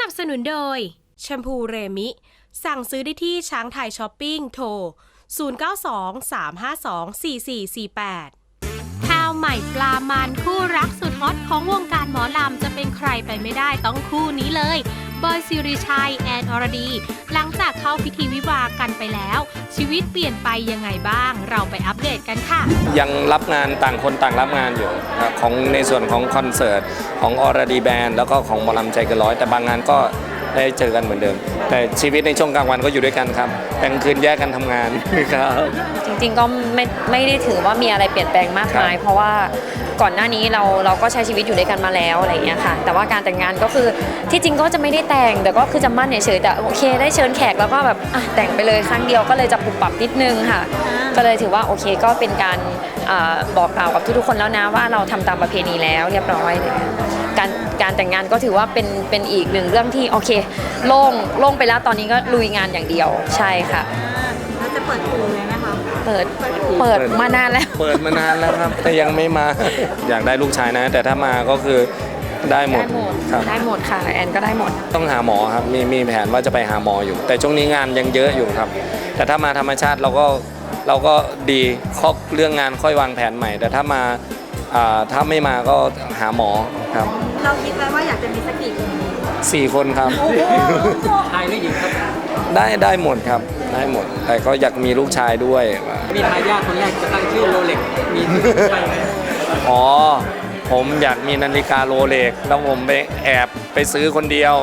นับสนุนโดยแชมพูเรมิ สั่งซื้อได้ที่ช้างไทยช้อปปิ้งโทร 0923524448 ข้าวใหม่ปลามันคู่รักสุดฮอตของวงการหมอลำจะเป็นใครไปไม่ได้ต้องคู่นี้เลย บอยสิริชัย แอนอรดี หลังจากเข้าพิธีวิวากันไปแล้ว ชีวิตเปลี่ยนไปยังไงบ้าง เราไปอัปเดตกันค่ะ ยังรับงานต่างคนต่างรับงานอยู่ของในส่วนของคอนเสิร์ตของอรดีแบนด์แล้วก็ของมอลำใจเกินร้อยแต่บางงานก็ ได้เจอกันเหมือนเดิม แต่ชีวิตในช่วงกลางวันก็อยู่ด้วยกันครับแต่กลางคืนแยกกันทำงานครับ จริงๆก็ไม่ไม่ได้ถือว่ามีอะไรเปลี่ยนแปลงมากมายครับเพราะว่าก่อนหน้านี้เราเราก็ใช้ชีวิตอยู่ด้วยกันมาแล้วอะไรอย่างเงี้ยค่ะ แต่ว่าการแต่งงานก็คือที่จริงก็จะไม่ได้แต่ง แต่ก็คือจะมั่นเฉยๆแต่โอเค ได้เชิญแขกแล้วก็แบบอะแต่งไปเลยครั้งเดียวก็เลยจะปรับปรับนิดนึงค่ะ ก็เลยถือว่าโอเคก็เป็นการอ่าบอกกล่าวกับทุกๆคนแล้วนะว่าเราทำตามประเพณีแล้วเรียบร้อยเลยการการแต่งงานก็ถือว่าเป็นเป็นอีกหนึ่งเรื่องที่โอเคโล่งโล่งไปแล้วตอนนี้ก็ลุยงานอย่างเดียวใช่ค่ะเราจะเปิดอู่เลยไหมคะ เปิดเปิดมานานแล้ว เปิดมานานแล้วครับ แต่ยังไม่มา อยากได้ลูกชายนะ แต่ถ้ามาก็คือได้หมดได้หมดครับได้หมดค่ะแอนก็ได้หมด ต้องหาหมอครับมีมีแผนว่าจะไปหาหมออยู่ แต่ช่วงนี้งานยังเยอะอยู่ครับ แต่ถ้ามาธรรมชาติเราก็เราก็ดีข้อเรื่องงานค่อยวางแผนใหม่ แต่ถ้ามาอ่าถ้าไม่มาก็หาหมอครับ เราคิดไว้ว่าอยากจะมีสักกี่คนดี สี่คนครับ ชายหรือหญิงครับ ได้ได้หมดครับได้หมด แต่ก็อยากมีลูกชายด้วย มีทายาทคนแรกจะตั้งชื่อโรเล็กมีไปไหมอ๋อ ผมอยากมีนาฬิกาโรเล็กแล้วผมไปแอบไปซื้อคนเดียว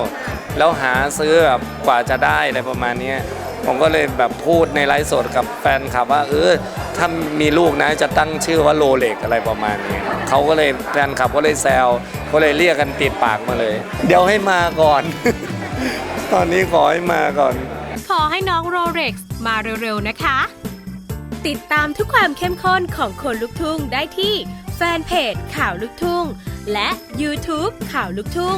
แล้วหาซื้อแบบกว่าจะได้อะไรประมาณเนี้ย ผมก็เลยแบบพูดในไลฟ์สดกับแฟนคลับว่าเออถ้ามีลูกนะจะตั้งชื่อว่าโรเล็กอะไรประมาณนี้เขาก็เลยแฟนคลับก็เลยแซวก็เลยเรียกกันติดปากมาเลย เดี๋ยวให้มาก่อน ตอนนี้ขอให้มาก่อน ขอให้น้องโรเร็กมาเร็วๆนะคะ ติดตามทุกความเข้มข้นของคนลุกทุ่งได้ที่แฟนเพจข่าวลุกทุ่ง และ YouTube ข่าวลุกทุ่ง